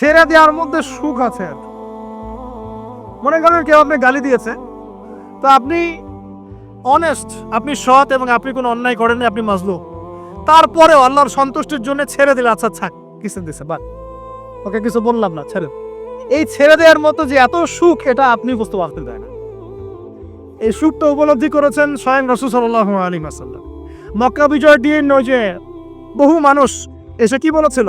ছেড়ে দেওয়ার মধ্যে সুখ আছে। মনে করেন কেউ আপনি গালি দিয়েছে, তো আপনি অনেস্ট আপনি সৎ এবং আপনি কোনো অন্যায় করেননি, আপনি মাজলু তারপরেও আল্লাহর সন্তুষ্টির জন্য ছেড়ে দিলে আচ্ছা থাক কিছু দিছে বা ওকে কিছু বললাম না, ছেড়ে এই ছেড়ে দেওয়ার মতো যে এত সুখ, এটা আপনি বুঝতে পারতে দেয় না। এই সুখটা উপলব্ধি করেছেন স্বয়ং রসুল সাল্লাহ আলী মাসাল্লাম মক্কা বিজয় দিন নয় যে বহু মানুষ এসে কি বলেছিল?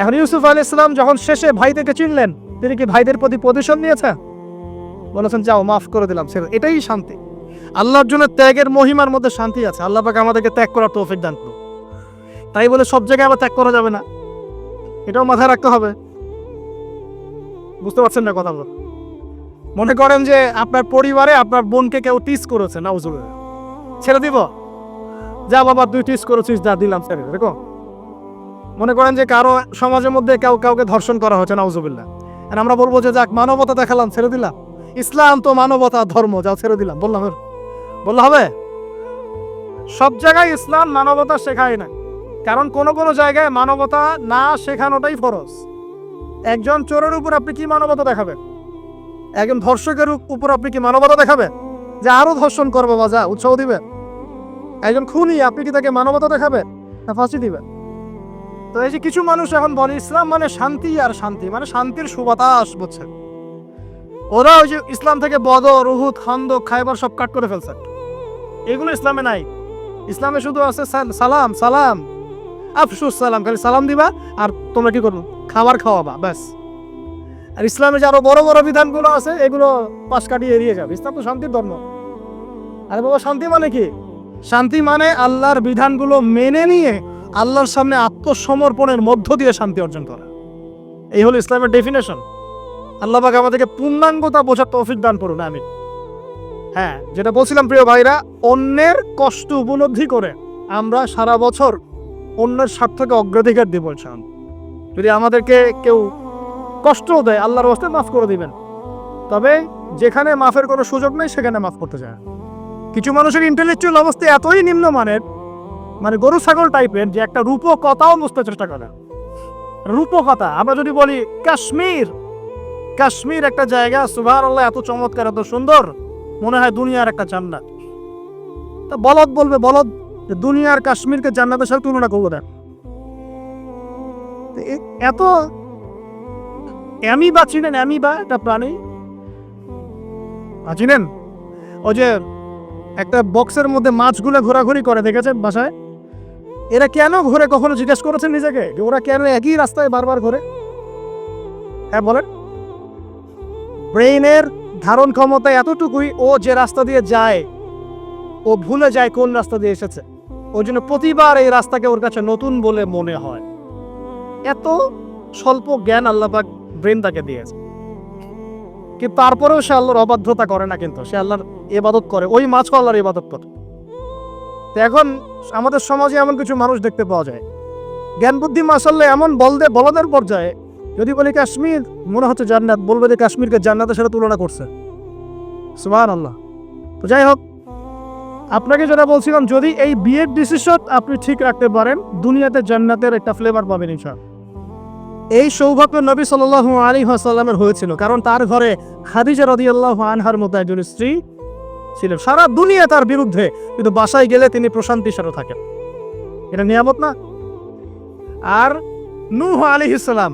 এখন ইউসুফ আলী ইসলাম যখন শেষে ভাই থেকে চিনলেন তিনি কি ভাইদের প্রতি প্রতিশোধ নিয়েছে? বলেছেন যাও মাফ করে দিলাম ছেড়ে এটাই শান্তি। আল্লাহর জন্য ত্যাগের মহিমার মধ্যে শান্তি আছে। আল্লাহ পাকে আমাদেরকে ত্যাগ করার তৌফিক দান করুন। তাই বলে সব জায়গায় আবার ত্যাগ করা যাবে না। এটাও মাথায় রাখতে হবে। বুঝতে পারছেন না কথা বল মনে করেন যে আপনার পরিবারে আপনার বোনকে কেউ টিস করেছে না ছেড়ে দিব? যা বাবা তুই টিস করেছিস যা দিলাম দে, দেখো মনে করেন যে কারও সমাজের মধ্যে কেউ কাউকে ধর্ষণ করা হচ্ছে নাউজুবিল্লাহ। আর আমরা বলব যে যাক, মানবতা দেখালাম, ছেড়ে দিলাম। ইসলাম তো মানবতা, ধর্ম, যাও ছেড়ে দিলাম। বললাম বললে হবে? সব জায়গায় ইসলাম মানবতা শেখায় না। কারণ কোন কোন জায়গায় মানবতা না শেখানোটাই ফরজ। একজন চোরের উপর আপনি কি মানবতা দেখাবেন? একজন ধর্ষকের উপর আপনি কি মানবতা দেখাবেন? যে আরও ধর্ষণ করব বা যা, উৎসাহ দিবেন। একজন খুনি, আপনি কি তাকে মানবতা দেখাবেন? না, ফাঁসি দিবেন। তো এই যে কিছু মানুষ এখন বলে, ইসলাম মানে শান্তি আর শান্তি মানে শান্তির সুবাতাস, বুঝছেন? ওরা ওই যে ইসলাম থেকে বদর, উহুদ, খন্দক, খাইবার সব কাট করে ফেলছে। এগুলো ইসলামে নাই। ইসলামে শুধু আছে সালাম সালাম। আফসুস সালাম, খালি সালাম দিবা আর তোমরা কি করব? খাবার খাওয়াবা, ব্যাস। আর ইসলামে যে আরও বড় বড় বিধানগুলো আছে, এগুলো পাশ কাটিয়ে এড়িয়ে যাবে ইসলাম তো শান্তির ধর্ম। আরে বাবা, শান্তি মানে কি? শান্তি মানে আল্লাহর বিধানগুলো মেনে নিয়ে আল্লাহর সামনে আত্মসমর্পণের মধ্য দিয়ে শান্তি অর্জন করা। এই হলো ইসলামের ডেফিনেশন আল্লাহ পাক আমাদেরকে পূর্ণাঙ্গতা বোঝার তৌফিক দান করুন আমি হ্যাঁ যেটা বলছিলাম প্রিয় ভাইরা, অন্যের কষ্ট উপলব্ধি করে আমরা সারা বছর অন্যের স্বার্থকে অগ্রাধিকার দিব। যদি আমাদেরকে কেউ কষ্টও দেয়, আল্লাহর হস্তে মাফ করে দিবেন। তবে যেখানে মাফের কোনো সুযোগ নেই, সেখানে মাফ করতে চায় কিছু মানুষের ইন্টেলেকচুয়াল অবস্থা এতই নিম্নমানের মানে গরু, ছাগল টাইপের যে একটা রূপকথাও বুঝতে চেষ্টা করে। রূপকথা, আমরা যদি বলি কাশ্মীর কাশ্মীর একটা জায়গা সুভার আল্লাহ এত চমৎকার, এত সুন্দর, মনে হয় দুনিয়ার একটা জান্নাত। তা বলদ বলবে, বলদ, যে দুনিয়ার কাশ্মীরকে জান্নাতের সাথে তুলনা করব দেখ। এত অ্যামিবা চিনেন অ্যামিবা একটা প্রাণী? চিনেন? ওই যে একটা বক্সের মধ্যে মাছগুলো ঘোরাঘুরি করে, দেখেছেন বাসায়? এরা কেন ঘুরে কখনো জিজ্ঞেস করেছেন নিজেকে? যে ওরা কেন একই রাস্তায় বারবার ঘোরে? হ্যাঁ বলেন। ব্রেইনের ধারণ ক্ষমতা এতটুকুই ও যে রাস্তা দিয়ে যায়, ও ভুলে যায় কোন রাস্তা দিয়ে এসেছে। ওই জন্য প্রতিবার এই রাস্তাকে ওর কাছে নতুন বলে মনে হয়। এত স্বল্প জ্ঞান আল্লাপাক ব্রেন তাকে দিয়েছে। কিন্তু তারপরেও সে আল্লাহর অবাধ্যতা করে না কিন্তু। সে আল্লাহর ইবাদত করে। ওই মাছও আল্লাহর ইবাদত করে। তো এখন আমাদের সমাজে এমন কিছু মানুষ দেখতে পাওয়া যায়। জ্ঞান বুদ্ধি মাসাল্লাহ এমন বলদে বলদের পর্যায়ে, যদি বলি কাশ্মীর, মনে হচ্ছে জান্নাত, বলবে যে কাশ্মীরকে জান্নাতের সাথে তুলনা করছে। সুবাহ আল্লাহ তো যাই হোক, আপনাকে যেটা বলছিলাম, যদি এই বিয়ের ডিসিশন আপনি ঠিক রাখতে পারেন, দুনিয়াতে জান্নাতের একটা ফ্লেভার পাবেন ইনশাআল্লাহ। এই সৌভাগ্য নবী সাল্লাহ আলী হাসাল্লামের হয়েছিল, কারণ তার ঘরে খাদিজা রদিয়াল্লাহ আনহার মতো একজন স্ত্রী ছিলেন। সারা দুনিয়া তার বিরুদ্ধে, কিন্তু বাসায় গেলে তিনি প্রশান্তির সাথে থাকেন। এটা নিয়ামত না? আর নূহ আলী ইসলাম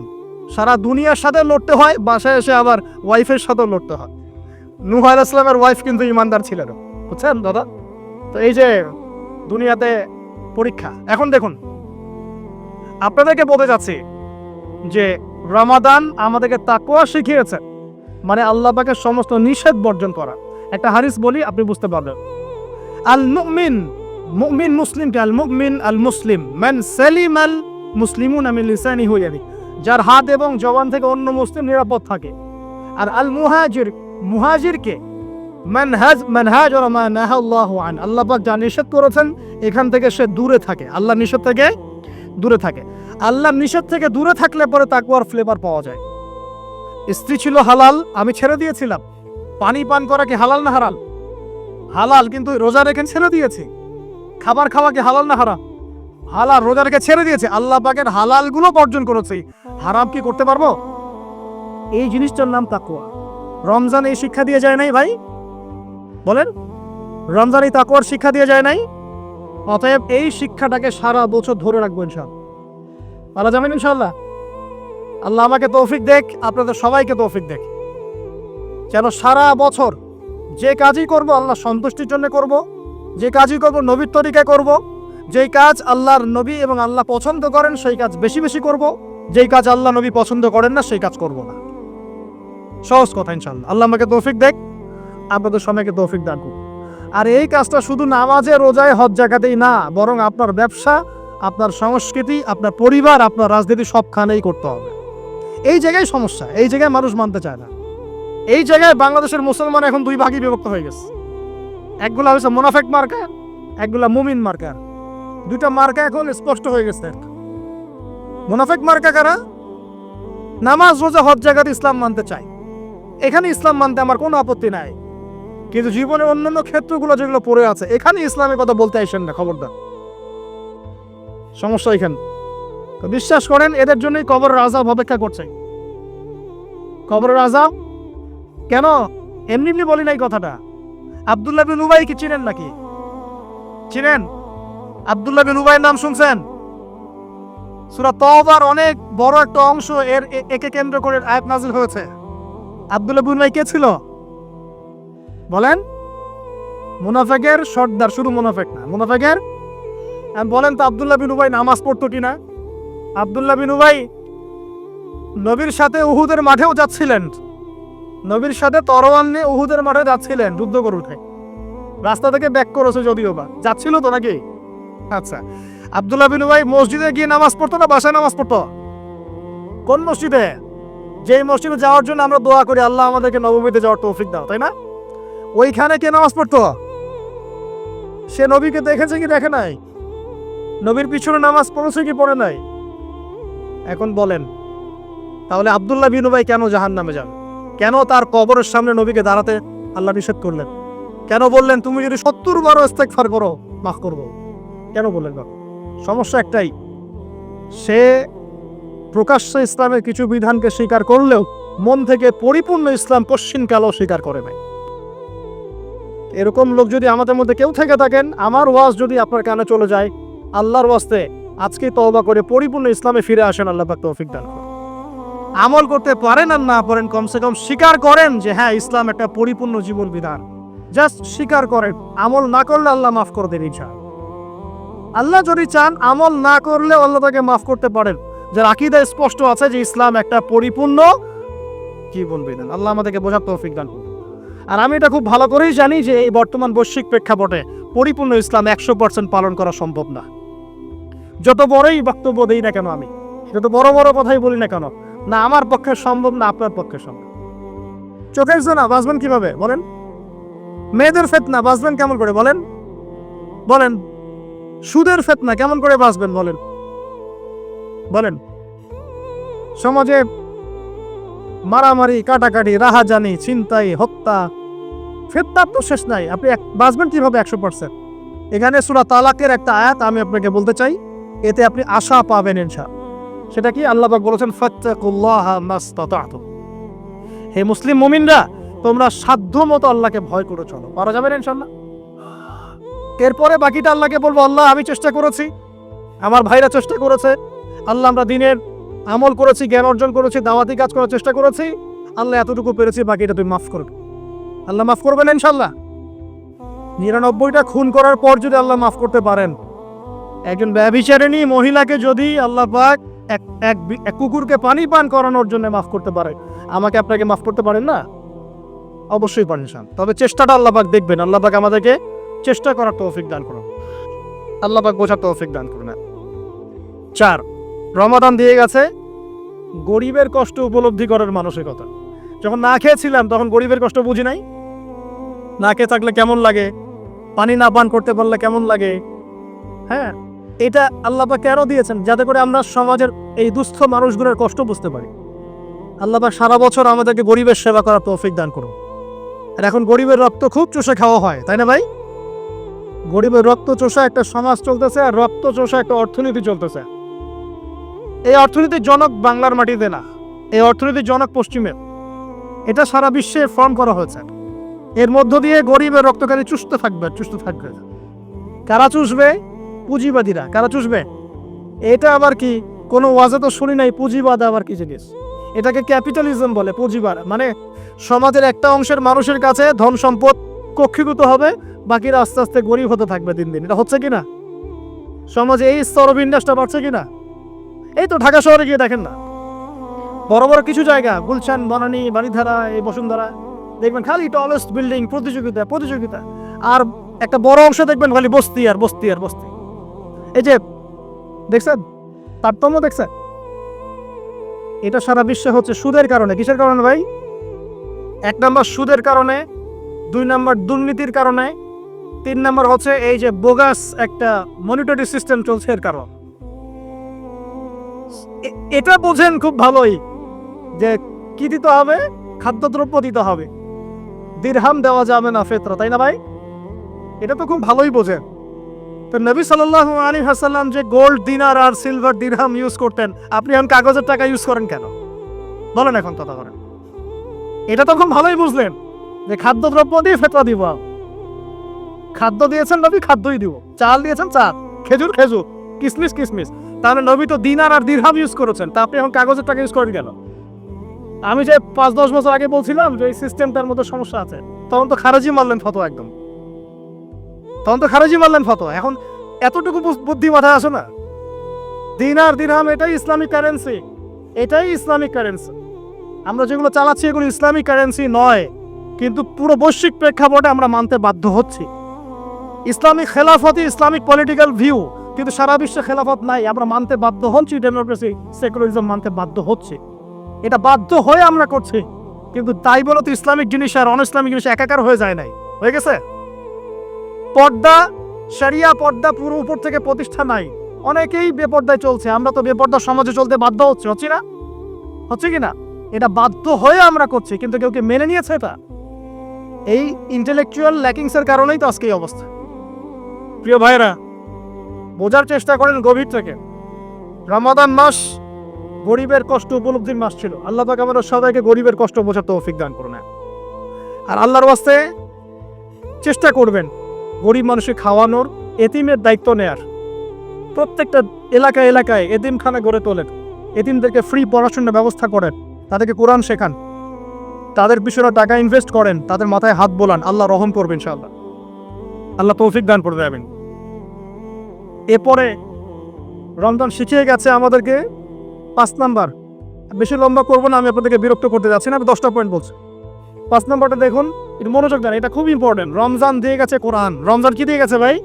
সারা দুনিয়ার সাথে লড়তে হয়, বাসায় এসে আবার ওয়াইফের সাথেও লড়তে হয়। নূহ আলী ইসলামের ওয়াইফ কিন্তু ইমানদার ছিলেন বুঝছেন দাদা? তো এই যে দুনিয়াতে পরীক্ষা, এখন দেখুন। আপনাদেরকে বলতে যাচ্ছি যে রমাদান আমাদেরকে তাকোয়া শিখিয়েছে। মানে আল্লাহ পাকের সমস্ত নিষেধ বর্জন করা। একটা হারিস বলি, আপনি বুঝতে পারবেন। আল মুমিন মুমিন মুসলিম কে? আল মুমিন আল মুসলিম মান সালিম আল মুসলিমুন আমিন লিসানি হইয়ানি যার হাত এবং জবান থেকে অন্য মুসলিম নিরাপদ থাকে। আর আল মুহাজির মুহাজিরকে মানহাজ মানহাজ ওর মা নাহাল্লাহু আন। আল্লাহ পাক যা নিষেধ করেছেন, এখান থেকে সে দূরে থাকে। আল্লাহ নিষেধ থেকে দূরে থাকে। আল্লাহ নিষেধ থেকে দূরে থাকলে পরে তাকুয়ার ফ্লেভার পাওয়া যায়। স্ত্রী ছিল হালাল, আমি ছেড়ে দিয়েছিলাম। পানি পান করা কি হালাল না হারাল? হালাল কিন্তু রোজা রেখে ছেড়ে দিয়েছে। খাবার খাওয়া কি হালাল না হারাম? হালাল রোজা রেখে ছেড়ে দিয়েছে। আল্লাহ পাকের হালালগুলো বর্জন করেছি। হারাম কি করতে পারব? এই জিনিসটার নাম তাকুয়া রমজান এই শিক্ষা দিয়ে যায় নাই ভাই? বলেন, রমজান এই তাকুয়ার শিক্ষা দিয়ে যায় নাই? অতএব এই শিক্ষাটাকে সারা বছর ধরে রাখব ইনশাল বলা যাবেন ইনশাল্লাহ আল্লাহ আমাকে তৌফিক দেখ, আপনাদের সবাইকে তৌফিক দেখ। যেন সারা বছর যে কাজই করব, আল্লাহ সন্তুষ্টির জন্য করব, যে কাজই করব, নবীর তরিকায় করব, যেই কাজ আল্লাহর নবী এবং আল্লাহ পছন্দ করেন, সেই কাজ বেশি বেশি করব, যেই কাজ আল্লাহ নবী পছন্দ করেন না, সেই কাজ করব না। সহজ কথা ইনশাল্লাহ আল্লাহ আমাকে তৌফিক দেখ, আপনাদের সময়কে তৌফিক দান করুন। আর এই কাজটা শুধু নামাজে, রোজায়, হজ জায়গাতেই না, বরং আপনার ব্যবসা, আপনার সংস্কৃতি, আপনার পরিবার, আপনার রাজনীতি সবখানেই করতে হবে। এই জায়গায় সমস্যা, এই জায়গায় মানুষ মানতে চায় না। এই জায়গায় বাংলাদেশের মুসলমান এখন দুই ভাগে বিভক্ত হয়ে গেছে। একগুলা হচ্ছে মোনাফেক মার্কা, একগুলা মুমিন মার্কা। দুইটা মার্কা এখন স্পষ্ট হয়ে গেছে মোনাফেক মার্কা কারা? নামাজ, রোজা, হজ জায়গাতে ইসলাম মানতে চায়। এখানে ইসলাম মানতে আমার কোনো আপত্তি নাই। কিন্তু জীবনের অন্যান্য ক্ষেত্রগুলো যেগুলো পড়ে আছে, এখানে ইসলামের কথা বলতে আসেন না, খবরদার। সমস্যা এখানে। বিশ্বাস করেন, এদের জন্যই কবর রাজা অপেক্ষা করছে। কবর আজাব কেন? এমনি এমনি বলি নাই কথাটা। আবদুল্লাহ বিন উবাই কি চিনেন নাকি? চিনেন? আবদুল্লাহ বিন উবাইয়ের নাম শুনছেন? সুরা তওবার অনেক বড় একটা অংশ এর একে কেন্দ্র করে আয়াত নাজিল হয়েছে। আবদুল্লাহ বিন উবাই কে ছিল? বলেন। মুনাফেকের সর্দার, শুধু মুনাফেক না, মুনাফেকের? বলেন তো আবদুল্লাহ বিন উবাই নামাজ পড়তো কিনা? আবদুল্লাহ বিন উবাই নবীর সাথে উহুদের মাঠেও যাচ্ছিলেন। নবীর সাথে তরোয়াল নিয়ে উহুদের মাঠে যাচ্ছিলেন যুদ্ধ করে উঠে রাস্তা থেকে ব্যাক করেছে যদিও বা। যাচ্ছিল তো নাকি? আচ্ছা। আবদুল্লাহ বিন উবাই মসজিদে গিয়ে নামাজ পড়তো না বাসায় নামাজ পড়তো? কোন মসজিদে? যেই মসজিদে যাওয়ার জন্য আমরা দোয়া করি, আল্লাহ আমাদেরকে নবমীতে যাওয়ার তৌফিক দাও, তাই না? ওইখানে কে নামাজ পড়তো? সে নবীকে দেখেছে কি দেখে নাই? নবীর পিছনে নামাজ পড়েছে কি পড়ে নাই? এখন বলেন, তাহলে আবদুল্লাহ বিন উবাই কেন জাহান নামে যান কেন তার কবরের সামনে নবীকে দাঁড়াতে আল্লাহ নিষেধ করলেন কেন বললেন, তুমি যদি সত্তর বারো ইস্তেকফার করো, মাফ করব কেন বললেন বাবা? সমস্যা একটাই, সে প্রকাশ্যে ইসলামের কিছু বিধানকে স্বীকার করলেও মন থেকে পরিপূর্ণ ইসলাম পশ্চিমকালও স্বীকার করে নাই এরকম লোক যদি আমাদের মধ্যে কেউ থেকে থাকেন, আমার ওয়াজ যদি আপনার কানে চলে যায়, আল্লাহর ওয়াস্তে আজকে তওবা করে পরিপূর্ণ ইসলামে ফিরে আসেন, আল্লাহ তৌফিক দান। আমল করতে পারেন আর না পারেন, কমসে কম স্বীকার করেন যে হ্যাঁ ইসলাম একটা পরিপূর্ণ জীবন বিধান। জাস্ট স্বীকার করেন, আমল না করলে আল্লাহ মাফ করে দেন ইচ্ছা আল্লাহ যদি চান আমল না করলে আল্লাহ তাকে মাফ করতে পারেন। যার আকিদা স্পষ্ট আছে যে ইসলাম একটা পরিপূর্ণ জীবন বিধান। আল্লাহ আমাদেরকে বোঝার তৌফিক দান করুন। আর আমি এটা খুব ভালো করেই জানি যে এই বর্তমান বৈশ্বিক প্রেক্ষাপটে পরিপূর্ণ ইসলাম একশো পার্সেন্ট পালন করা সম্ভব না। যত বড়ই বক্তব্য দিই না কেন আমি, যত বড় বড় কথাই বলি না কেন না আমার পক্ষে সম্ভব, না আপনার পক্ষে সম্ভব। চোখের জোনা, বাঁচবেন কীভাবে? বলেন। মেয়েদের ফেতনা, বাঁচবেন কেমন করে? বলেন। বলেন। সুদের ফেতনা, কেমন করে বাঁচবেন? বলেন। বলেন। সমাজে মারামারি, কাটাকাটি, রাহাজানি, ছিনতাই, হত্যা ফেতনার তো শেষ নাই। আপনি এক- বাঁচবেন কীভাবে একশো পার্সেন্ট এখানে সুরা তালাকের একটা আয়াত আমি আপনাকে বলতে চাই। এতে আপনি আশা পাবেন ইনশা সেটা কি আল্লাহ পাক বলেছেন হে মুসলিম মুমিনরা, তোমরা সাধ্য মতো আল্লাহকে ভয় করে চলো। পারা যাবে না ইনশাল্লাহ এরপরে বাকিটা আল্লাহকে বলব, আল্লাহ, আমি চেষ্টা করেছি। আমার ভাইরা চেষ্টা করেছে। আল্লাহ, আমরা দিনের আমল করেছি, জ্ঞান অর্জন করেছি, দাওয়াতি কাজ করার চেষ্টা করেছি। আল্লাহ, এতটুকু পেরেছি, বাকিটা তুমি মাফ করবে আল্লাহ মাফ করবেন ইনশাল্লাহ নিরানব্বইটা খুন করার পর যদি আল্লাহ মাফ করতে পারেন, একজন ব্যভিচারিণী মহিলাকে যদি আল্লাহ পাক এক এক কুকুরকে পানি পান করানোর জন্য মাফ করতে পারে। আমাকে আপনাকে মাফ করতে পারেন না? অবশ্যই পারেন, শান। তবে চেষ্টাটা আল্লাহ পাক দেখবেন। আল্লাহ পাক আমাদেরকে চেষ্টা করার তৌফিক দান করুন। আল্লাহ পাক বোঝার তৌফিক দান করুন। চার, রমাদান দিয়ে গেছে। গরিবের কষ্ট উপলব্ধি করার মানসিকতা। যখন না খেয়েছিলাম, তখন গরিবের কষ্ট বুঝি নাই। না খেয়ে থাকলে কেমন লাগে? পানি না পান করতে পারলে কেমন লাগে? হ্যাঁ এটা আল্লাপা কেন দিয়েছেন? যাতে করে আমরা সমাজের এই দুস্থ মানুষগুলোর কষ্ট বুঝতে পারি। আল্লাপা সারা বছর আমাদেরকে গরিবের সেবা করার তৌফিক দান করুন। আর এখন গরিবের রক্ত খুব চষে খাওয়া হয়, তাই না ভাই? গরিবের রক্ত চোষা একটা সমাজ চলতেছে আর রক্ত চোষা একটা অর্থনীতি চলতেছে। এই অর্থনীতির জনক বাংলার মাটিতে না, এই অর্থনীতির জনক পশ্চিমের এটা সারা বিশ্বে ফর্ম করা হয়েছে। এর মধ্য দিয়ে গরিবের রক্তকারী চুষতে থাকবে চুষতে থাকবে। কারা চুষবে? পুঁজিবাদীরা, কারা চুষবে? এটা আবার কি? কোনো ওয়াজে তো শুনি নাই, পুঁজিবাদ আবার কি জিনিস? এটাকে ক্যাপিটালিজম বলে, পুঁজিবাদ। মানে সমাজের একটা অংশের মানুষের কাছে ধন সম্পদ কক্ষীভূত হবে, বাকিরা আস্তে আস্তে গরিব হতে থাকবে দিন দিন। এটা হচ্ছে কিনা সমাজে এই স্তরবিন্যাসটা বাড়ছে কিনা এই তো ঢাকা শহরে গিয়ে দেখেন না। বড় বড় কিছু জায়গা, গুলশান, বনানী বাণীধারা এই বসুন্ধরা। দেখবেন খালি টলেস্ট বিল্ডিং প্রতিযোগিতা প্রতিযোগিতা। আর একটা বড় অংশ দেখবেন খালি বস্তি আর বস্তি আর বস্তি। এই যে, দেখছেন? তারতম্য দেখছেন? এটা সারা বিশ্বে হচ্ছে সুদের কারণে। কিসের কারণে ভাই? এক নম্বর সুদের কারণে, দুই নম্বর দুর্নীতির কারণে, তিন নম্বর হচ্ছে এই যে বোগাস একটা মনিটরি সিস্টেম চলছে এর কারণ। এটা বোঝেন খুব ভালোই যে কি দিতে হবে? খাদ্যদ্রব্য দিতে হবে। দিরহাম দেওয়া যাবে না ফেতরা, তাই না ভাই? এটা তো খুব ভালোই বোঝেন। তো নবী সাল্লাল্লাহু আলাইহি হাসাল্লাম যে গোল্ড দিনার আর সিলভার দিরহাম ইউজ করতেন, আপনি এখন কাগজের টাকা ইউজ করেন কেন? বলেন এখন কথা করেন এটা তো খুব ভালোই বুঝলেন যে খাদ্যদ্রব্য দিয়ে ফেতরা দিব খাদ্য দিয়েছেন নবী, খাদ্যই দিব। চাল দিয়েছেন চাল। খেজুর খেজুর। কিসমিস কিসমিস। তাহলে নবী তো দিনার আর দিরহাম ইউজ করেছেন, তা আপনি এখন কাগজের টাকা ইউজ করেন কেন? আমি যে পাঁচ দশ বছর আগে বলছিলাম যে এই সিস্টেমটার মধ্যে সমস্যা আছে, তখন তো খারাজি মারলেন ফটো একদম। তখন তো খারাজি মারলেন ফটো এখন এতটুকু বুদ্ধি মাথায় আসে না। দিনার দিরহাম এটাই ইসলামিক কারেন্সি এটাই ইসলামিক কারেন্সি আমরা যেগুলো চালাচ্ছি এগুলো ইসলামিক কারেন্সি নয়। কিন্তু পুরো বৈশ্বিক প্রেক্ষাপটে আমরা মানতে বাধ্য হচ্ছি। ইসলামিক খেলাফতই ইসলামিক পলিটিক্যাল ভিউ কিন্তু সারা বিশ্বে খেলাফত নাই। আমরা মানতে বাধ্য হচ্ছি ডেমোক্রেসি সেকুলারিজম মানতে বাধ্য হচ্ছে। এটা বাধ্য হয়ে আমরা করছি। কিন্তু তাই বলে তো ইসলামিক জিনিস আর অন ইসলামিক জিনিস একাকার হয়ে যায় নাই। হয়ে গেছে? পর্দা, শরিয়া পর্দা পুরো উপর থেকে প্রতিষ্ঠা নাই। অনেকেই বেপর্দায় চলছে। আমরা তো বেপর্দা সমাজে চলতে বাধ্য হচ্ছে, হচ্ছি না? হচ্ছে কি না? এটা বাধ্য হয়ে আমরা করছি, কিন্তু কেউ কি মেনে নিয়েছে এটা? এই ইন্টেলেকচুয়াল ল্যাকিংসের কারণেই তো আজকে এই অবস্থা। প্রিয় ভাইরা বোঝার চেষ্টা করেন গভীর থেকে। রমাদান মাস গরিবের কষ্ট উপলব্ধির মাস ছিল। আল্লাহ পাক আমাদের সবাইকে গরিবের কষ্ট বোঝার তৌফিক দান করুন। আর আল্লাহর ওয়াস্তে চেষ্টা করবেন। গরিব মানুষকে খাওয়ানোর এতিমের দায়িত্ব নেয়ার। প্রত্যেকটা এলাকায় এলাকায় এতিমখানা গড়ে তোলেন। এতিমদেরকে ফ্রি পড়াশোনার ব্যবস্থা করেন। তাদেরকে কোরআন শেখান। তাদের পিছনে টাকা ইনভেস্ট করেন। তাদের মাথায় হাত বোলান। আল্লাহ রহম করবেন ইনশাআল্লাহ। আল্লাহ তৌফিক দান করে দেবেন এরপরে রমজান শিখিয়ে গেছে আমাদেরকে। পাঁচ নাম্বার। বেশি লম্বা করব না, আমি আপনাদেরকে বিরক্ত করতে যাচ্ছি না। আমি দশটা পয়েন্ট বলছি। পাঁচ নম্বরটা দেখুন একটু মনোযোগ দেন, এটা খুব ইম্পর্টেন্ট রমজান দিয়ে গেছে কোরআন। রমজান কি দিয়ে গেছে ভাই?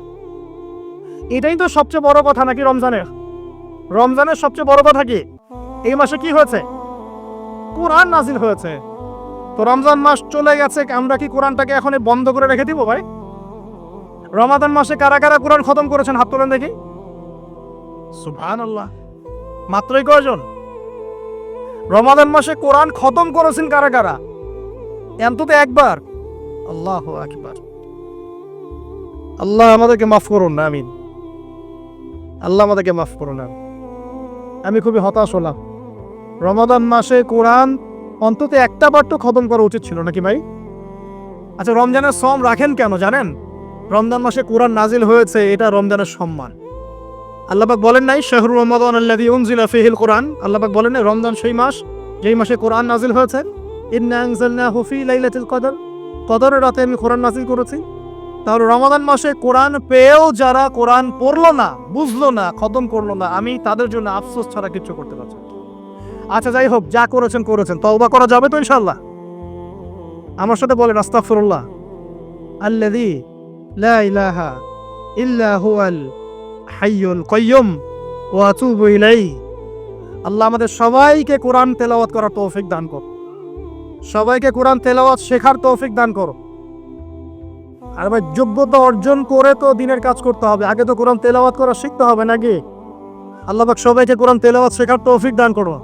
এটাই তো সবচেয়ে বড় কথা নাকি রমজানের? রমজানের সবচেয়ে বড় কথা কি? এই মাসে কি হয়েছে? কোরআন নাজিল হয়েছে। তো রমজান মাস চলে গেছে, আমরা কি কোরআনটাকে এখন বন্ধ করে রেখে দিব ভাই? রমাদান মাসে কারা কারা কোরআন খতম করেছেন, হাত তোলেন দেখি। সুবহান আল্লাহ মাত্রই কয়জন? রমাদান মাসে কোরআন খতম করেছেন কারা কারা? অন্তত একবার। আল্লাহ আকবার। আল্লাহ আমাদেরকে মাফ করুন না আমিন। আল্লাহ আমাদেরকে মাফ করুন না আমি খুবই হতাশ হলাম। রমাদান মাসে কোরআন অন্তত একটা বার তো খতম করা উচিত ছিল, নাকি ভাই? আচ্ছা রমজানের সম রাখেন কেন, জানেন? রমজান মাসে কোরআন নাজিল হয়েছে, এটা রমজানের সম্মান। আল্লাপাক বলেন নাই, শাহরুর রমাদান আল্লাদি উনজিলা কোরআন। আল্লাপাক বলেন রমজান সেই মাস, যেই মাসে কোরআন নাজিল হয়েছে ইন্না আনজালনাহু ফি লাইলাতুল কদর। কদরের রাতে আমি কোরআন নাজিল করেছি। তাহলে রমাদান মাসে কোরআন পেয়েও যারা কোরআন পড়ল না, বুঝলো না, খতম করল না, আমি তাদের জন্য আফসোস ছাড়া কিছু করতে পারছি আচ্ছা যাই হোক, যা করেছেন করেছেন। তওবা করা যাবে তো ইনশাল্লাহ আমার সাথে বলেন, আস্তাগফিরুল্লাহ। আল্লাযী লা ইলাহা ইল্লা হুয়াল হাইয়ুল কাইয়্যুম ওয়া আতুবু ইলাইহি। আল্লাহ আমাদের সবাইকে কোরআন তেলাওয়াত করার তৌফিক দান করো সবাইকে কোরআন তেলাওয়াত শেখার তৌফিক দান করো। আর ভাই, যোগ্যতা অর্জন করে তো দিনের কাজ করতে হবে। আগে তো কোরআন তেলাওয়াত করা শিখতে হবে নাকি? আল্লাহ পাক সবাইকে কোরআন তেলাওয়াত শেখার তৌফিক দান করো।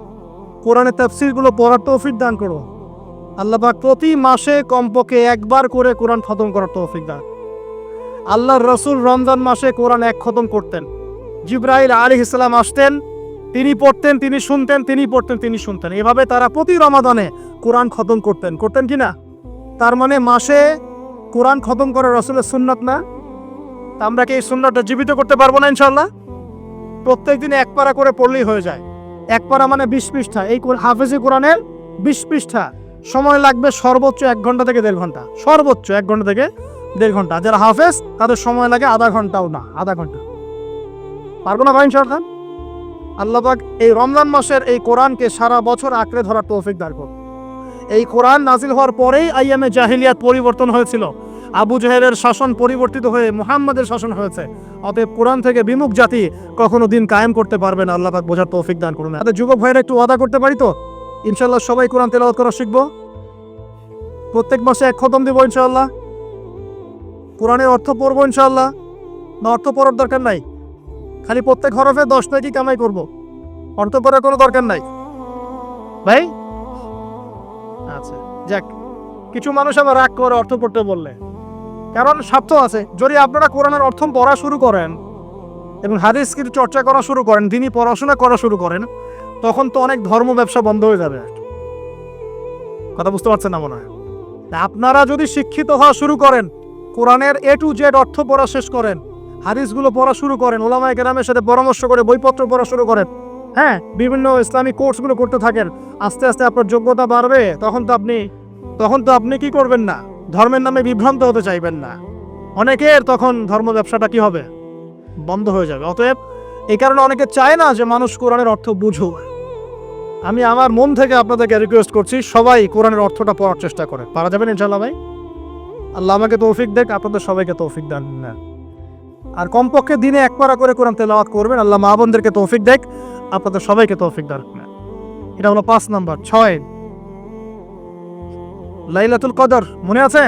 কোরআনের তাফসিরগুলো পড়ার তৌফিক দান করো। আল্লাহ পাক প্রতি মাসে কমপক্ষে একবার করে কোরআন খতম করার তৌফিক দান। আল্লাহর রসুল রমজান মাসে কোরআন এক খতম করতেন। জিব্রাইল আলী ইসলাম আসতেন। তিনি পড়তেন, তিনি শুনতেন, তিনি পড়তেন, তিনি শুনতেন। এভাবে তারা প্রতি রমাদানে কোরআন খতম করতেন। করতেন কি না? তার মানে মাসে কোরআন খতম করা রসুলের সুন্নত না? তা আমরা কি এই সুন্নতটা জীবিত করতে পারব না ইনশাল্লাহ প্রত্যেক দিনে এক পারা করে পড়লেই হয়ে যায়। এক পারা মানে বিশ পৃষ্ঠা। এই হাফেজি কোরআনের বিশ পৃষ্ঠা। সময় লাগবে সর্বোচ্চ এক ঘণ্টা থেকে দেড় ঘণ্টা। সর্বোচ্চ এক ঘণ্টা থেকে দেড় ঘণ্টা। যারা হাফেজ, তাদের সময় লাগে আধা ঘন্টাও না। আধা ঘণ্টা। পারব না ভাই ইনশাল্লাহ আল্লাপাক এই রমজান মাসের এই কোরআনকে সারা বছর আঁকড়ে ধরার তৌফিক দান করুন। এই কোরআন নাজিল হওয়ার পরেই আইয়ামে জাহিলিয়াত পরিবর্তন হয়েছিল। আবু জাহেলের শাসন পরিবর্তিত হয়ে মুহাম্মাদের শাসন হয়েছে। অতএব কোরআন থেকে বিমুখ জাতি কখনো দিন কায়েম করতে পারবে না। আল্লাহ পাক বোঝার তৌফিক দান করুন। তাদের যুবক ভাইয়েরা একটু ওয়াদা করতে পারি তো? ইনশাল্লাহ সবাই কোরআন তেলাওয়াত করা শিখব। প্রত্যেক মাসে এক খতম দেবো ইনশাল্লাহ কোরআনের অর্থ পড়ব ইনশাল্লাহ না, অর্থ পড়ার দরকার নাই। খালি প্রত্যেক হরফে দশ নাকি কামাই করব? অর্থ পড়ার কোনো দরকার নাই। ভাই? আচ্ছা যাক। কিছু মানুষ আবার রাগ করে অর্থ পড়তে বললে। কারণ স্বার্থ আছে। যদি আপনারা কোরআনের অর্থ পড়া শুরু করেন এবং হাদিস কিছু চর্চা করা শুরু করেন, দিনই পড়াশোনা করা শুরু করেন, তখন তো অনেক ধর্ম ব্যবসা বন্ধ হয়ে যাবে। কথা বুঝতে পারছেন না মনে হয়? আপনারা যদি শিক্ষিত হওয়া শুরু করেন, কোরআনের এ টু জেড অর্থ পড়া শেষ করেন হাদিসগুলো পড়া শুরু করেন, ওলামায় কেরামের সাথে পরামর্শ করে, বইপত্র পড়া শুরু করেন। হ্যাঁ বিভিন্ন ইসলামিক কোর্সগুলো করতে থাকেন। আস্তে আস্তে আপনার যোগ্যতা বাড়বে, তখন তো আপনি, তখন তো আপনি কি করবেন না? ধর্মের নামে বিভ্রান্ত হতে চাইবেন না। অনেকের তখন ধর্ম ব্যবসাটা কি হবে? বন্ধ হয়ে যাবে। অতএব এই কারণে অনেকে চায় না যে মানুষ কোরআনের অর্থ বুঝুক। আমি আমার মন থেকে আপনাদেরকে রিকোয়েস্ট করছি, সবাই কোরআনের অর্থটা পড়ার চেষ্টা করে পারা যাবেন ইনশাল্লাহ ভাই? আল্লাহ আমাকে তৌফিক দেখ আপনাদের সবাইকে তৌফিক দেন। না আর কমপক্ষে দিনে এক পারা করে কোরআন তেলাওয়াত করবেন। আল্লাহ মা বোনদেরকে তৌফিক দেখ, আপনাদের সবাইকে তৌফিক দেন না এটা হলো পাঁচ নাম্বার। ছয়, লাইলাতুল কদর, মনে আছে?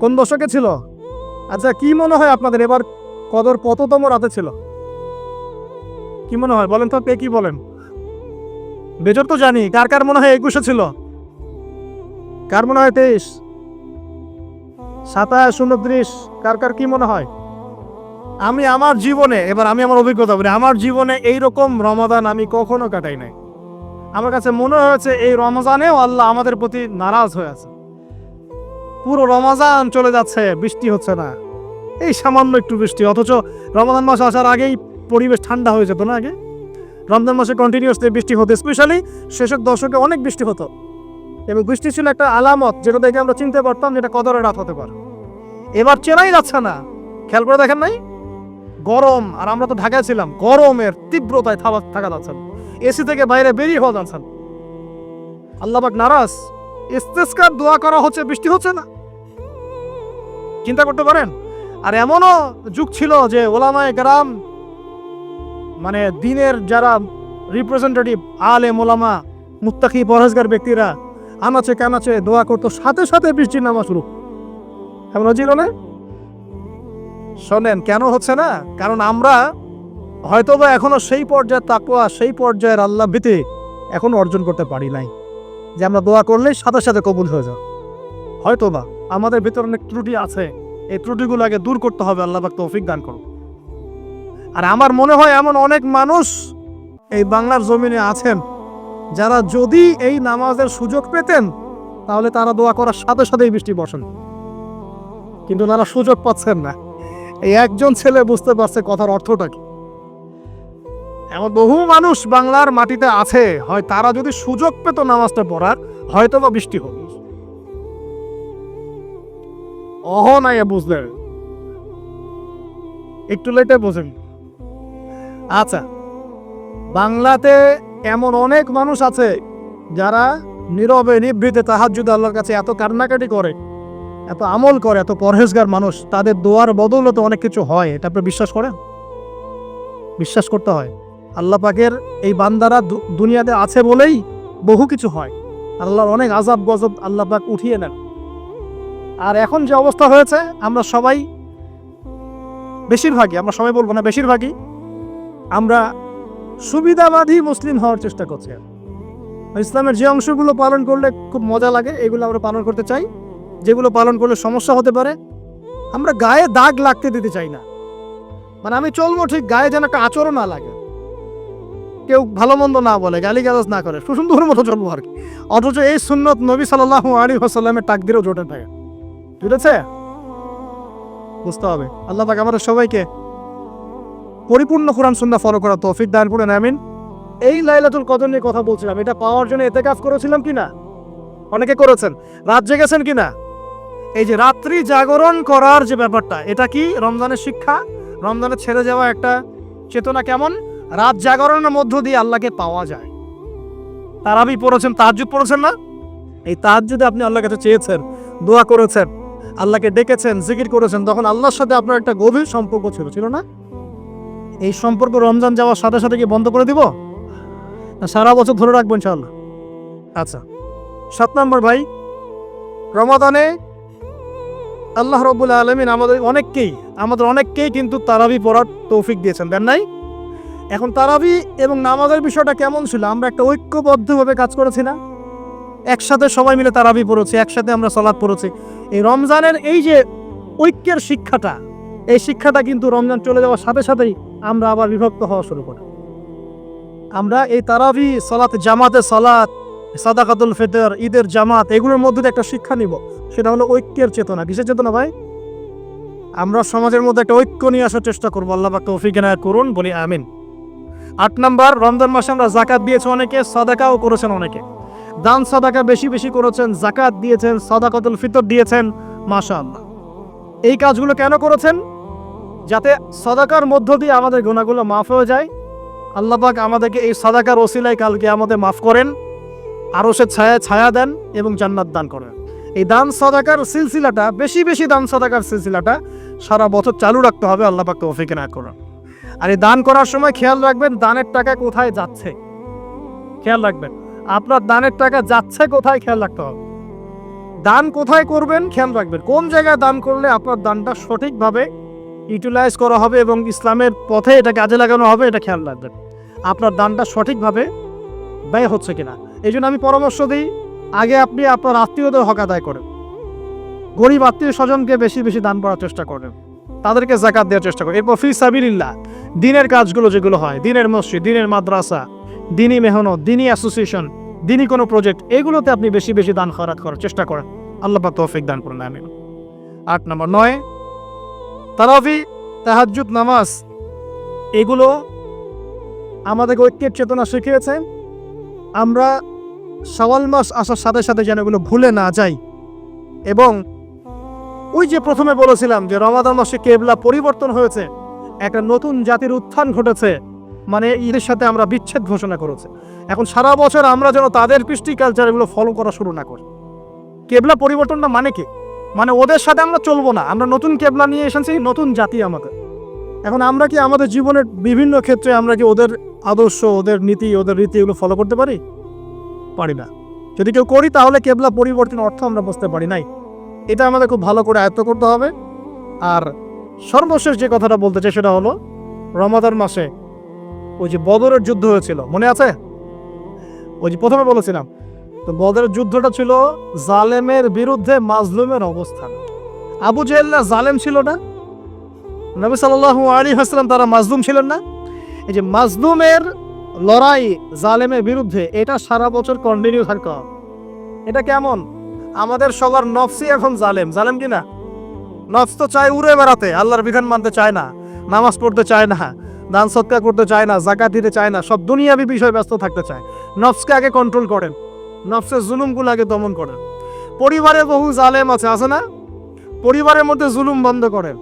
কোন দশকে ছিল? আচ্ছা কি মনে হয় আপনাদের? এবার কদর কততম রাতে ছিল? কি মনে হয়? বলেন তো, কে কি বলেন? বেজর তো জানি, কার কার মনে হয় একুশে ছিল? কার মনে হয় তেইশ? সাতাশ, উনত্রিশ, কার কার কি মনে হয়? আমি আমার জীবনে, এবার আমি আমার অভিজ্ঞতা বলি, আমার জীবনে এই রকম রমাদান আমি কখনো কাটাই নাই। আমার কাছে মনে হয়েছে এই রমজানেও আল্লাহ আমাদের প্রতি নারাজ হয়ে আছে। পুরো রমাজান চলে যাচ্ছে, বৃষ্টি হচ্ছে না। এই সামান্য একটু বৃষ্টি, অথচ রমাদান মাস আসার আগেই পরিবেশ ঠান্ডা হয়ে যেত না আগে? রমজান মাসে কন্টিনিউসলি বৃষ্টি হতো স্পেশালি শেষের দশকে অনেক বৃষ্টি হতো। এবং বৃষ্টি ছিল একটা আলামত, যেটা দেখে আমরা চিনতে পারতাম যেটা কদরের রাত হতে পারে। এবার চেনাই যাচ্ছে না। খেয়াল করে দেখেন নাই? গরম, আর আমরা তো ঢাকায় ছিলাম, গরমের তীব্রতায় থাকা থাকা যাচ্ছে এসি থেকে বাইরে বেরিয়ে হওয়া যাচ্ছে না আল্লাহবাক নারাজ। ইস্তেস্কার দোয়া করা হচ্ছে, বৃষ্টি হচ্ছে না। চিন্তা করতে পারেন। আর এমনও যুগ ছিল যে ওলামায় গ্রাম মানে দিনের যারা রিপ্রেজেন্টেটিভ আলে মোলামা মুত্তাকি, পরহেজগার ব্যক্তিরা, আনাচে কানাচে দোয়া করতো, সাথে সাথে বৃষ্টির নামা শুরু। এমন ছিল না? শোনেন, কেন হচ্ছে না? কারণ আমরা হয়তোবা এখনও সেই পর্যায়ের তাকওয়া, সেই পর্যায়ের আল্লাহ ভীতি এখনও অর্জন করতে পারি নাই। যে আমরা দোয়া করলেই সাথে সাথে কবুল হয়ে যাও। হয়তোবা আমাদের ভিতরে অনেক ত্রুটি আছে। এই ত্রুটিগুলো আগে দূর করতে হবে, আল্লাহ পাক তৌফিক দান করো আর আমার মনে হয় এমন অনেক মানুষ এই বাংলার জমিনে আছেন, যারা যদি এই নামাজের সুযোগ পেতেন, তাহলে তারা দোয়া করার সাথে সাথেই বৃষ্টি বসেন। কিন্তু তারা সুযোগ পাচ্ছেন না। এই একজন ছেলে বুঝতে পারছে কথার অর্থটা কি। এমন বহু মানুষ বাংলার মাটিতে আছে, হয় তারা যদি সুযোগ পেত নামাজটা পড়ার হয়তো বা বৃষ্টি হবে অহ নাই বুঝলে। একটু লেটে বোঝেন। আচ্ছা বাংলাতে এমন অনেক মানুষ আছে যারা নীরবে নিভৃতে তাহাজ্জুদ আল্লাহর কাছে এত কান্নাকাটি করে। এত আমল করে, এত পরহেজগার মানুষ, তাদের দোয়ার বদৌলতে অনেক কিছু হয়, এটা আপনি বিশ্বাস করেন? বিশ্বাস করতে হয়। আল্লাহ পাকের এই বান্দারা দুনিয়াতে আছে বলেই বহু কিছু হয়। আল্লাহর অনেক আজাব গজব আল্লাহ পাক উঠিয়ে নেন। আর এখন যে অবস্থা হয়েছে, আমরা সবাই বেশিরভাগই, আমরা সবাই বলব না বেশিরভাগই, আমরা সুবিধাবাদী মুসলিম হওয়ার চেষ্টা করছি। ইসলামের যে অংশগুলো পালন করলে খুব মজা লাগে, এগুলো আমরা পালন করতে চাই। যেগুলো পালন করলে সমস্যা হতে পারে, আমরা গায়ে দাগ লাগতে দিতে চাই না। মানে আমি চলবো ঠিক গায়ে যেন একটা আচরণ না লাগে। কেউ ভালো মন্দ না বলে গালি গালাজ না করে, সুসুন্দর মতো চলবো আর কি। অথচ এই সুন্নত নবী সাল্লাহ আলী হাসাল্লামের টাক দিয়েও জোটে থাকে। বুঝেছে? বুঝতে হবে। আল্লাহ পাক আমাদের সবাইকে পরিপূর্ণ কোরআন, সুন্নাহ ফলো করা তৌফিক দান করে আমিন। এই লাইলাতুল কদর নিয়ে কথা বলছিলাম, এটা পাওয়ার জন্য এতে কাজ করেছিলাম কিনা? অনেকে করেছেন। রাত জেগেছেন কিনা? এই যে রাত্রি জাগরণ করার যে ব্যাপারটা, এটা কি রমজানের শিক্ষা? রমজানে ছেড়ে যাওয়া একটা চেতনা কেমন? রাত জাগরণের মধ্য দিয়ে আল্লাহকে পাওয়া যায়। তারাবি পড়েছেন, তাহাজ্জুদ পড়েছেন না? এই তাহাজ্জুদে আপনি আল্লাহর কাছে চেয়েছেন, দোয়া করেছেন, আল্লাহকে ডেকেছেন, জিকির করেছেন, তখন আল্লাহর সাথে আপনার একটা গভীর সম্পর্ক ছিল ছিল না? এই সম্পর্ক রমজান যাওয়ার সাথে সাথে কি বন্ধ করে দিব? না, সারা বছর ধরে রাখব ইনশাআল্লাহ। আচ্ছা সাত নম্বর ভাই, রমাদানে আল্লাহ রব্বুল আলমিন আমাদের অনেককেই আমাদের অনেককেই কিন্তু তারাবি পড়ার তৌফিক দিয়েছেন, দেন নাই? এখন তারাবি এবং নামাজের বিষয়টা কেমন ছিল? আমরা একটা ঐক্যবদ্ধভাবে কাজ করেছি না? একসাথে সবাই মিলে তারাবি পড়েছি, একসাথে আমরা সলাৎ পড়েছি। এই রমজানের এই যে ঐক্যের শিক্ষাটা, এই শিক্ষাটা কিন্তু রমজান চলে যাওয়ার সাথে সাথেই আমরা আবার বিভক্ত হওয়া শুরু করি। আমরা এই তারাবি, সলাত জামাতে সলাত সাদাকাতুল ফিতর, ঈদের জামাত, এগুলোর মধ্যে একটা শিক্ষা নিব। সেটা হলো ঐক্যের চেতনা। কিসের চেতনা ভাই? আমরা সমাজের মধ্যে একটা ঐক্য নিয়ে আসার চেষ্টা করব। আল্লাহ পাক তৌফিক এনায়েত করুন, বলি আমিন। আট নাম্বার, রমজান মাসে আমরা জাকাত দিয়েছি অনেকে, সাদাকাও করেছেন অনেকে। দান সাদাকা বেশি বেশি করেছেন জাকাত দিয়েছেন, সাদাকাতুল ফিতর দিয়েছেন মাশা আল্লাহ এই কাজগুলো কেন করেছেন? যাতে সাদাকার মধ্য দিয়ে আমাদের গুণাগুলো মাফ হয়ে যায়। আল্লাহ পাক আমাদেরকে এই সাদাকার ওসিলায় কালকে আমাদের মাফ করেন। আরও সে ছায়া ছায়া দেন এবং জান্নাত দান করেন। এই দান সদাকার সিলসিলাটা, বেশি বেশি দান সদাকার সিলসিলাটা সারা বছর চালু রাখতে হবে, আল্লাহ তৌফিক না করেন। আর এই দান করার সময় খেয়াল রাখবেন দানের টাকা কোথায় যাচ্ছে। খেয়াল রাখবেন, আপনার দানের টাকা যাচ্ছে কোথায় খেয়াল রাখতে হবে। দান কোথায় করবেন খেয়াল রাখবেন, কোন জায়গায় দান করলে আপনার দানটা সঠিকভাবে ইউটিলাইজ করা হবে এবং ইসলামের পথে এটা কাজে লাগানো হবে, এটা খেয়াল রাখবেন। আপনার দানটা সঠিকভাবে ব্যয় হচ্ছে কিনা। এই জন্য আমি পরামর্শ দিই, আগে আপনি আপনার আত্মীয়দের হক আদায় করেন। গরিব আত্মীয় স্বজনকে বেশি বেশি দান করার চেষ্টা করেন। তাদেরকে জাকাত দেওয়ার চেষ্টা করেন। এরপর ফি সাবিল্লাহ দিনের কাজগুলো যেগুলো হয়, দিনের মসজিদ, দিনের মাদ্রাসা দিনী মেহনত দিনী অ্যাসোসিয়েশন দিনী কোনো প্রজেক্ট এগুলোতে আপনি বেশি বেশি দান খরাত করার চেষ্টা করেন। আল্লাহ তৌফিক দান করুন আমি আট নম্বর, নয় তারাফি তাহাজ্জুদ, নামাজ, এগুলো আমাদেরকে ঐক্যের চেতনা শিখিয়েছেন। আমরা সওয়াল মাস আসার সাথে সাথে যেন এগুলো ভুলে না যাই। এবং ওই যে প্রথমে বলেছিলাম যে রমাদান মাসে কেবলা পরিবর্তন হয়েছে, একটা নতুন জাতির উত্থান ঘটেছে মানে ঈদের সাথে আমরা বিচ্ছেদ ঘোষণা করেছে। এখন সারা বছর আমরা যেন তাদের কৃষ্টি কালচার এগুলো ফলো করা শুরু না করি। কেবলা পরিবর্তনটা মানে কি? মানে ওদের সাথে আমরা চলবো না, আমরা নতুন কেবলা নিয়ে এসেছি, নতুন জাতি আমাদের এখন আমরা কি আমাদের জীবনের বিভিন্ন ক্ষেত্রে আমরা কি ওদের আদর্শ, ওদের নীতি, ওদের রীতি এগুলো ফলো করতে পারি? পারি না। যদি কেউ করি, তাহলে কেবলা পরিবর্তন অর্থ আমরা বুঝতে পারি নাই। এটা আমাদের খুব ভালো করে আয়ত্ত করতে হবে। আর সর্বশেষ যে কথাটা বলতে চাই, সেটা হলো, রমাদান মাসে ওই যে বদরের যুদ্ধ হয়েছিল, মনে আছে? ওই যে প্রথমে বলেছিলাম, তো বদরের যুদ্ধটা ছিল জালেমের বিরুদ্ধে মাজলুমের অবস্থান। আবু জেহেল্লা জালেম ছিল না। নবী সাল্লাল্লাহু আলাইহি হাসলাম তারা মাজলুম ছিলেন না। এই যে মাজলুমের লড়াই জালেমের বিরুদ্ধে, এটা সারা বছর কন্টিনিউ হবে। এটা কেমন? আমাদের সবার নফসি এখন জালেম। জালেম কি না নফস তো চায় উড়ে বেড়াতে, আল্লাহর বিধান মানতে চায় না। নামাজ পড়তে চায় না, দান সৎকার করতে চায় না, জাকাত দিতে চায় না, সব দুনিয়াবি বিষয় ব্যস্ত থাকতে চায়। নফসকে আগে কন্ট্রোল করেন। নফসের জুলুমগুলো আগে দমন করেন। পরিবারে বহু জালেম আছে আছে না? পরিবারের মধ্যে জুলুম বন্ধ করেন।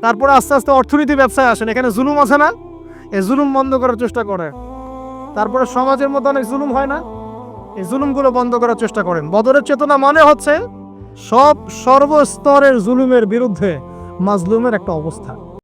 তারপরে আস্তে আস্তে অর্থনীতি ব্যবসায় আসেন। এখানে জুলুম আছে না? এই জুলুম বন্ধ করার চেষ্টা করেন। তারপরে সমাজের মধ্যে অনেক জুলুম হয় না? এই জুলুমগুলো বন্ধ করার চেষ্টা করেন। বদরের চেতনা মানে হচ্ছে সব সর্বস্তরের জুলুমের বিরুদ্ধে মাজলুমের একটা অবস্থা